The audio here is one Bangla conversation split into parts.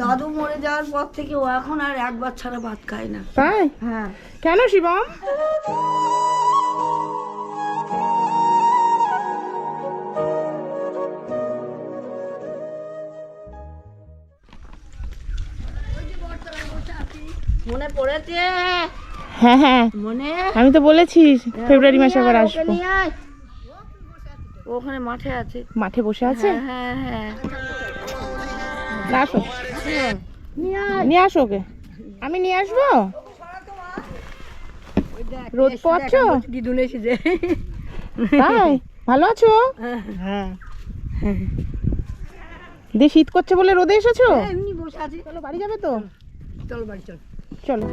দাদু মরে যাওয়ার পর থেকে ও এখন আর একবার ছাড়া ভাত খায় না। তাই? হ্যাঁ। কেন শিবম? মনে পড়েছে? হ্যাঁ হ্যাঁ। মনে? আমি তো বলেছি ফেব্রুয়ারি মাসে আবার আসব। আয়। ও ওখানে মাঠে আছে। মাঠে বসে আছে? হ্যাঁ হ্যাঁ আসো হ্যাঁ নিয়ে আসো ওকে। আমি নিয়ে আসব? রোদ পাচ্ছ দিদুন এসেছে তাই? ভালো আছো? হ্যাঁ। দিয়ে শীত করছে বলে রোদে এসেছ? এমনি বসে আছি। চলো বাড়ি যাবে তো? চলো বাড়ি চল। চলো।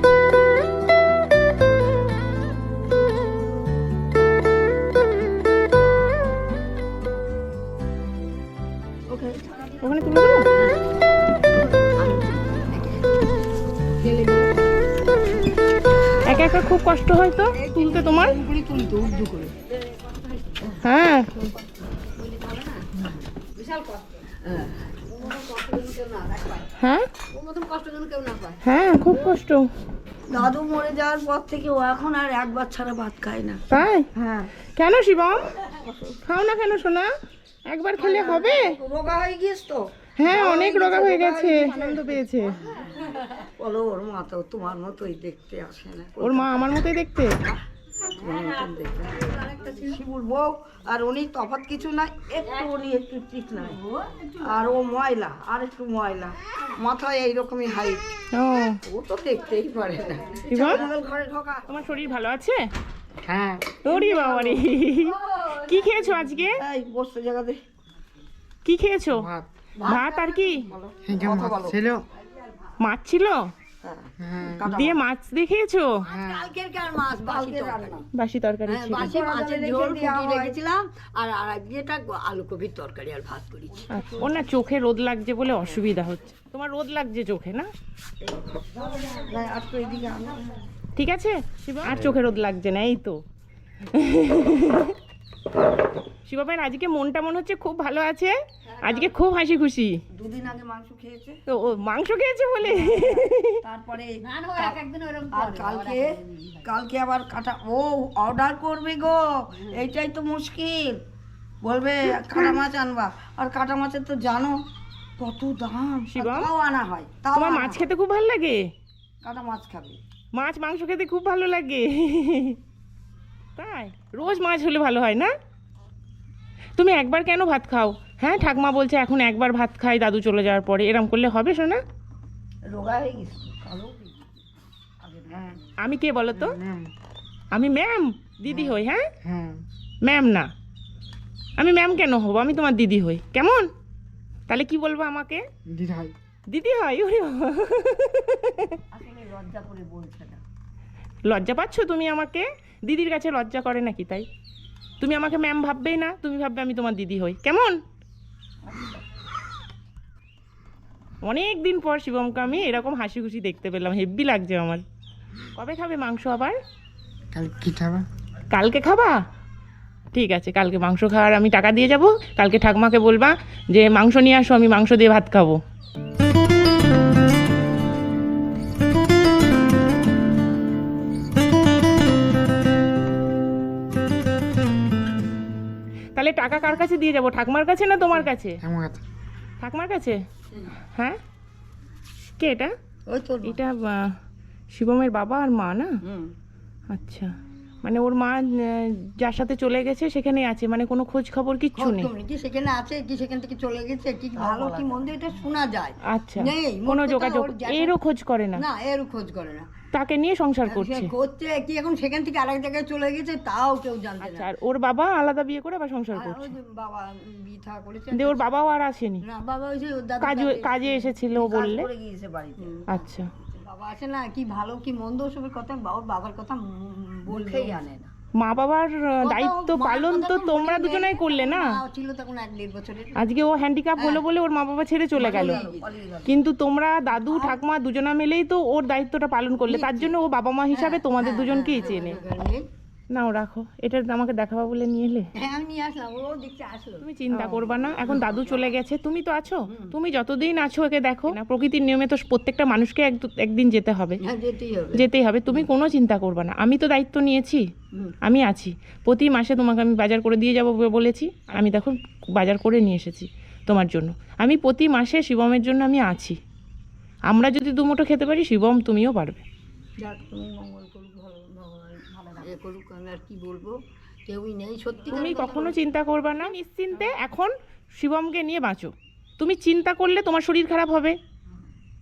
ওখানে তুলে দেবো? একা একা খুব কষ্ট হয় তো তুলতে তোমার? হ্যাঁ। হ্যাঁ? হ্যাঁ খুব কষ্ট। দাদু মরে যাওয়ার পর থেকে ও এখন আর একবার ছাড়া ভাত খায় না। তাই? হ্যাঁ। কেন শিবম? খাও না কেন সোনা? একবার খেলে হবে? রোগা হয়ে গিয়েছ তো? হ্যাঁ অনেক রোগা হয়ে গেছে। আনন্দ পেয়েছে। বলো ওর মা তো তোমার মতোই দেখতে আসে না। ওর মা আমার মতোই দেখতে? তোমার মতন দেখতে শিবুর বউ আর উনি তফাৎ কিছু নাই একটু উনি একটু ঠিক নাই। আর ও ময়লা আর একটু ময়লা। মাথায় এইরকমই হাইট ও। ও তো দেখতেই পারে না। ঘরে ঢোকা। তোমার শরীর ভালো আছে? হ্যাঁ। ওরে বাবারে। কি খেয়েছো আজকে? এই বসতে জায়গাতে কি খেয়েছো? ভাত। ভাত আর কি? ছিল। মাছ ছিল হ্যাঁ। দিয়ে মাছ দিয়ে খেয়েছো কালকের মাছ? বাসি তরকারি। ছিল। বাসি মাছের ঝোল ফুটিয়ে রেখেছিলাম আর আর আজকেটা আলু কপির তরকারি আর ভাত করেছি। আচ্ছা, ওর না চোখে রোদ লাগছে বলে অসুবিধা হচ্ছে। তোমার রোদ লাগছে চোখে না? ঠিক আছে? আর চোখে রোদ লাগছে না এই তো। শিবাবেন আজকে মনটা মনে হচ্ছে খুব ভালো আছে। আজকে খুব হাসি খুশি। দুদিন আগে মাংস খেয়েছে। তো ও মাংস খেয়েছে বলে? তারপরে আর কালকে কালকে আবার কাটা ও অর্ডার করবে গো। এইটাই তো মুশকিল। বলবে কাটা মাছ আনবা। আর কাটা মাছের তো জানো কত দাম। শিবম? তাও আনা হয় তাও তোমার মাছ খেতে খুব ভালো লাগে? কাটা মাছ খাবে। মাছ মাংস খেতে খুব ভালো লাগে। তাই? রোজ মাছ হলে ভালো হয় না? তুমি একবার কেন ভাত খাও? হ্যাঁ ঠাকমা বলছে এখন একবার ভাত খাই দাদু চলে যাওয়ার পরে। এরম করলে হবে শোনা রোগা হয়ে গেছে। হয়ে হ্যাঁ। আমি কে বলো তো? আমি ম্যাম দিদি হই হ্যাঁ? হ্যাঁ। ম্যাম না। আমি ম্যাম কেন হব? আমি তোমার দিদি হই। কেমন? তাহলে কি বলব আমাকে? দিদি হয়। ওরে লজ্জা করে বলছে না। লজ্জা পাচ্ছ তুমি আমাকে? দিদির কাছে লজ্জা করে নাকি তাই? তুমি আমাকে ম্যাম ভাববেই না তুমি ভাববে আমি তোমার দিদি হই। কেমন? অনেক দিন পর শিবমকে আমি এরকম হাসি খুশি দেখতে পেলাম হেব্বি লাগছে আমার। কবে খাবে মাংস আবার? কাল কি খাবা। কালকে খাবা? ঠিক আছে কালকে মাংস খাওয়ার আমি টাকা দিয়ে যাব কালকে ঠাকমাকে বলবা যে মাংস নিয়ে আসো আমি মাংস দিয়ে ভাত খাব। তাহলে টাকা কার কাছে দিয়ে যাব? ঠাকমার কাছে না তোমার কাছে? আমার কাছে। হ্যাঁ? কে এটা? এটা শিবমের বাবা আর মা না? আচ্ছা। মানে ওর মা যার সাথে চলে গেছে সেখানে আছে মানে কোনো খোঁজ খবর কিচ্ছু নেই। কি সেখানে আছে কি সেখান থেকে চলে গেছে কি ভালো কি মন্দ এটা শোনা যায়। আচ্ছা। নেই, কোনো যোগাযোগ এরও খোঁজ করে না? না এর খোঁজ করে না। তাকে নিয়ে সংসার করছে। করছে কি এখন সেখান থেকে আরেক জায়গায় চলে গেছে তাও কেউ জানতে আচ্ছা না। আর ওর বাবা আলাদা বিয়ে করে আবার সংসার করছে? বাবা বিথা করেছে। দিয়ে ওর বাবাও আর আসেনি। না বাবা ওই যে কাজে কাজে- এসেছিল বললে। করে গিয়েছে বাড়িতে। আচ্ছা। বাবা আসে না কি ভালো কি মন্দ সবের কথা ওর বাবার কথা বলতেই আনে না। মা বাবার দায়িত্ব পালন তো তোমরা নেই। দুজনেই করলে না আজকে ও হ্যান্ডিক্যাপ হলো বলে ওর মা বাবা ছেড়ে চলে গেল কিন্তু তোমরা দাদু ঠাকমা দুজনা মিলেই তো ওর দায়িত্বটা পালন করলে তার জন্য ও বাবা মা হিসাবে তোমাদের দুজনকেই চেনে। নাও রাখো। এটা আমাকে দেখাবা বলে নিয়ে এলে? হ্যাঁ আমি নিয়ে আসলাম। ও দেখতে আসলো। তুমি চিন্তা করবা না। এখন দাদু চলে গেছে। তুমি তো আছো। তুমি যতদিন আছো একে দেখো। না প্রকৃতির নিয়মে তো প্রত্যেকটা মানুষকে এক- একদিন যেতে হবে। হ্যাঁ যেতেই হবে। যেতেই হবে। তুমি কোনো চিন্তা করবা না। আমি তো দায়িত্ব নিয়েছি। আমি আছি। প্রতি মাসে তোমাকে আমি বাজার করে দিয়ে যাব বলেছি। আমি দেখো বাজার করে নিয়ে এসেছি তোমার জন্য। আমি প্রতি মাসে শিবমের জন্য আমি আছি। আমরা যদি দুমুঠো খেতে পারি শিবম তুমিও পারবে। যাক তুমি মঙ্গল করুক ভালো এ করুক আমি আর কি বলব? কেউই নেই সত্যি তুমি কখনো চিন্তা করবা না। নিশ্চিন্তে এখন শিবমকে নিয়ে বাঁচো। তুমি চিন্তা করলে তোমার শরীর খারাপ হবে।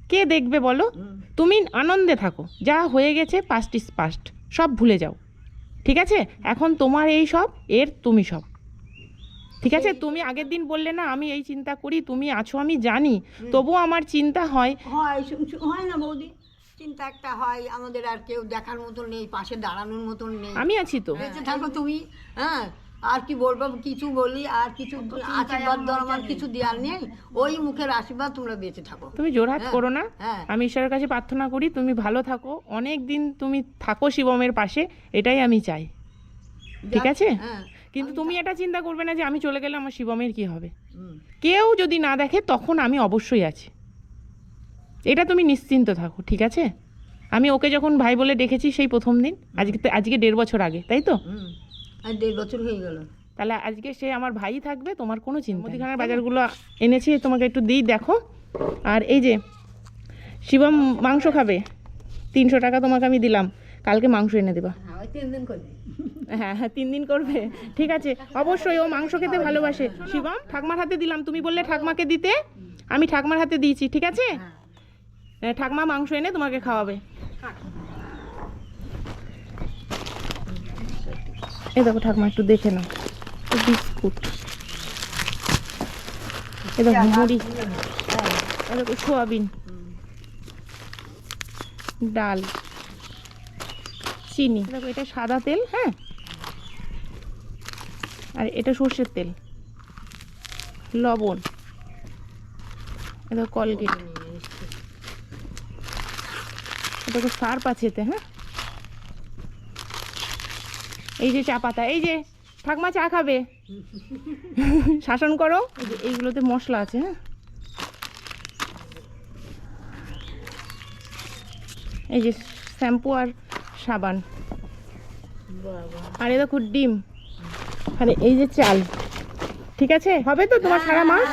কে দেখবে বলো? তুমি আনন্দে থাকো। যা হয়ে গেছে পাস্ট ইস পাস্ট সব ভুলে যাও। ঠিক আছে? এখন তোমার এই সব এর তুমি সব। ঠিক আছে? তুমি আগের দিন বললে না আমি এই চিন্তা করি তুমি আছো আমি জানি। তবুও আমার চিন্তা হয়। হয় না বৌদি? চিন্তা একটা হয় আমাদের আর কেউ দেখার মতন নেই পাশে দাঁড়ানোর মতন নেই। আমি আছি তো। বেঁচে থাকো তুমি হ্যাঁ? আর কি বলব কিছু বলি আর কিছু আশীর্বাদ দেওয়ার আমার কিছু দেওয়ার নেই। ওই মুখের আশীর্বাদ তোমরা বেঁচে থাকো। তুমি জোরহাট হ্যাঁ, করো না। হ্যাঁ। আমি ঈশ্বরের কাছে প্রার্থনা করি তুমি ভালো থাকো। অনেক দিন তুমি থাকো শিবমের পাশে এটাই আমি চাই। ঠিক আছে? হ্যাঁ কিন্তু তুমি এটা চিন্তা করবে না যে আমি চলে গেলে আমার শিবমের কি হবে? কেউ যদি না দেখে তখন আমি অবশ্যই আছি। এটা তুমি নিশ্চিন্ত থাকো ঠিক আছে? আমি ওকে যখন ভাই বলে ডেকেছি সেই প্রথম দিন আজকে তো- আজকে দেড় বছর আগে তাই তো? আর দেড় বছর হয়ে গেল। তাহলে আজকে সে আমার ভাই থাকবে তোমার কোনো চিন্তা মুদিখানার বাজারগুলো এনেছি তোমাকে একটু দিই দেখো। আর এই যে শিবম মাংস খাবে তিনশো টাকা তোমাকে আমি দিলাম কালকে মাংস এনে দেবা। হ্যাঁ তিন দিন করবে। হ্যাঁ হ্যাঁ তিন দিন করবে ঠিক আছে। অবশ্যই ও মাংস খেতে ভালোবাসে। শিবম ঠাকমার হাতে দিলাম তুমি বললে ঠাকমাকে দিতে আমি ঠাকমার হাতে দিয়েছি ঠিক আছে? হ্যাঁ, ঠাকমা মাংস এনে তোমাকে খাওয়াবে। এ দেখো ঠাকমা, একটু দেখে নাও। বিস্কুট। এ দেখো, মুড়ি। দেখো, সোয়াবিন। ডাল। চিনি। দেখো, এটা সাদা তেল হ্যাঁ? আর এটা সর্ষের তেল। লবণ। এটা কলগেট। এটা তো সার্প আছে এতে হ্যাঁ? এই যে চা পাতা এই যে ঠাকমা চা খাবে। শাসন করো। এইগুলোতে মশলা আছে হ্যাঁ? এই যে শ্যাম্পু আর সাবান। আর এ দেখো ডিম। আর এই যে চাল। ঠিক আছে? হবে তো তোমার সারা মাস?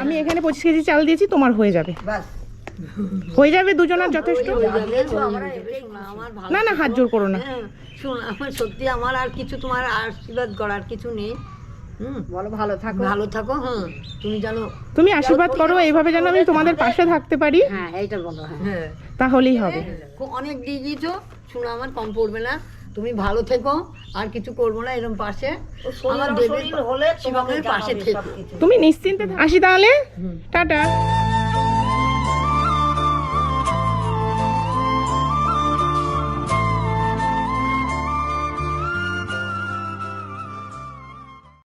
আমি এখানে পঁচিশ কেজি চাল দিয়েছি তোমার হয়ে যাবে। বাস। হয়ে যাবে দুজনের যথেষ্ট? আমার না না হাত জোর করো না। হ্যাঁ, শোন আমার সত্যি আমার আর কিছু তোমার আশীর্বাদ করার কিছু নেই। হুম? বলো ভালো থাকো। ভালো থাকো হ্যাঁ তুমি জানো তুমি আশীর্বাদ করো এইভাবে যেন আমি তোমাদের পাশে থাকতে পারি। হ্যাঁ এইটা বলো হ্যাঁ। তাহলেই হবে। খুব অনেক দিয়ে দিয়েছ শোনো আমার কম পড়বে না। তুমি ভালো থেকো আর কিছু করব না এরকম পাশে। আমার দেবীর শিবমের পাশে থেকো। তুমি নিশ্চিন্তে থাক- আসি তাহলে? টাটা।